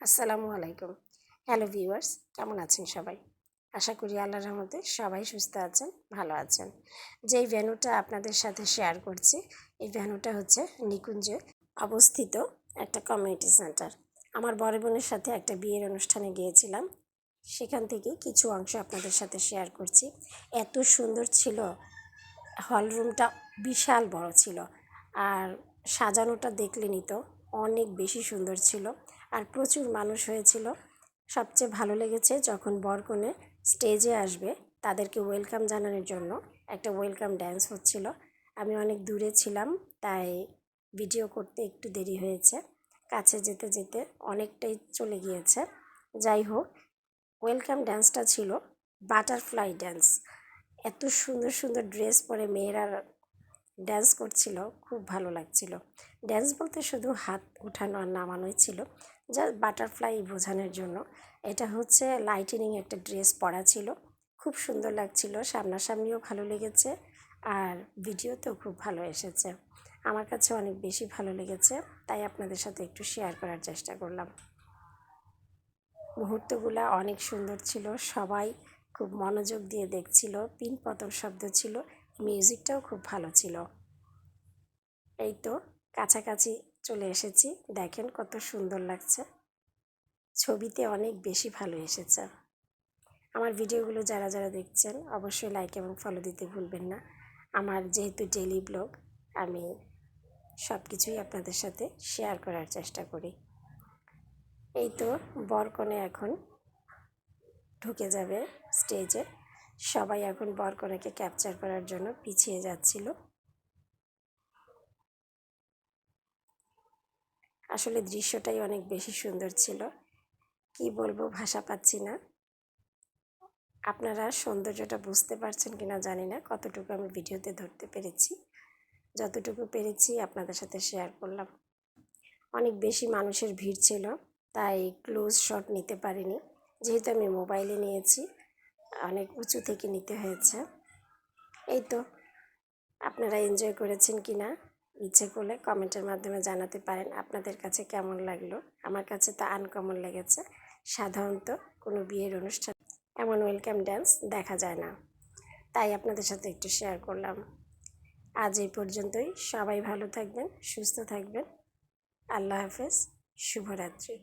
আসসালামু আলাইকুম। Hello viewers কেমন আছেন সবাই? আশা করি আল্লাহর রহমতে সবাই সুস্থ আছেন, ভালো আছেন। যেই ভ্যানুটা আপনাদের সাথে শেয়ার করছি, এই ভ্যানুটা হচ্ছে নিকুঞ্জে অবস্থিত একটা কমিউনিটি সেন্টার আমার বড় বোনের সাথে একটা বিয়ের অনুষ্ঠানে গিয়েছিলাম। সেখান থেকে কিছু অংশ আপনাদের সাথে শেয়ার করছি। এত সুন্দর ছিল হল রুমটা বিশাল বড় ছিল। আর সাজানোটা দেখলেনই তো অনেক বেশি সুন্দর ছিল। আর প্রচুর মানুষ হয়েছিল। সবচেয়ে ভালো লেগেছে যখন বরকনে স্টেজে আসবে তাদেরকে ওয়েলকাম জানানোর জন্য একটা ওয়েলকাম ড্যান্স হচ্ছিল। আমি অনেক দূরে ছিলাম, তাই ভিডিও করতে একটু দেরি হয়েছে। কাছে যেতে যেতে অনেকটাই চলে গিয়েছে। যাই হোক, ওয়েলকাম ড্যান্সটা ছিল বাটারফ্লাই ড্যান্স এত সুন্দর সুন্দর ড্রেস পরে মেয়েরা ড্যান্স করছিল, খুব ভালো লাগছিল। ড্যান্স বলতে শুধু হাত উঠানো আর নামানোই ছিল। যা বাটারফ্লাই বোঝানোর জন্য। এটা হচ্ছে লাইটেনিং একটা ড্রেস পরা ছিল। খুব সুন্দর লাগছিল, সামনাসামনিও ভালো লেগেছে আর ভিডিওতেও খুব ভালো এসেছে। আমার কাছে অনেক বেশি ভালো লেগেছে, তাই আপনাদের সাথে একটু শেয়ার করার চেষ্টা করলাম। মুহূর্তগুলো অনেক সুন্দর ছিল, সবাই খুব মনোযোগ দিয়ে দেখছিল, পিন পতন শব্দ ছিল মিউজিকটাও খুব ভালো ছিল। এই তো, কাছাকাছি চলে এসেছি। দেখেন কত সুন্দর লাগছে। ছবিতে অনেক বেশি ভালো এসেছে। আমার ভিডিওগুলো যারা যারা দেখছেন, অবশ্যই লাইক এবং ফলো দিতে ভুলবেন না। আমার যেহেতু ডেলি ব্লগ আমি সব কিছুই আপনাদের সাথে শেয়ার করার চেষ্টা করি। এই তো বরকনে এখন ঢুকে যাবে স্টেজে সবাই এখন বরকনেকে ক্যাপচার করার জন্য পিছিয়ে যাচ্ছিল। আসলে দৃশ্যটাই অনেক বেশি সুন্দর ছিল। কি বলব, ভাষা পাচ্ছি না। আপনারা সৌন্দর্যটা বুঝতে পারছেন কি না জানি না, কতটুকু আমি ভিডিওতে ধরতে পেরেছি। যতটুকু পেরেছি আপনাদের সাথে শেয়ার করলাম। অনেক বেশি মানুষের ভিড় ছিল, তাই ক্লোজ শট নিতে পারিনি। যেহেতু আমি মোবাইলে নিয়েছি, অনেক উঁচু থেকে নিতে হয়েছে। এই তো, আপনারা এনজয় করেছেন কি না ইচ্ছে করলে কমেন্টের মাধ্যমে জানাতে পারেন আপনাদের কাছে কেমন লাগল। আমার কাছে তা আনকমন লেগেছে। সাধারণত কোনো বিয়ের অনুষ্ঠান এমন ওয়েলকাম ড্যান্স দেখা যায় না। তাই আপনাদের সাথে একটু শেয়ার করলাম। আজ এই পর্যন্তই। সবাই ভালো থাকবেন, সুস্থ থাকবেন। আল্লাহ হাফেজ। শুভরাত্রি।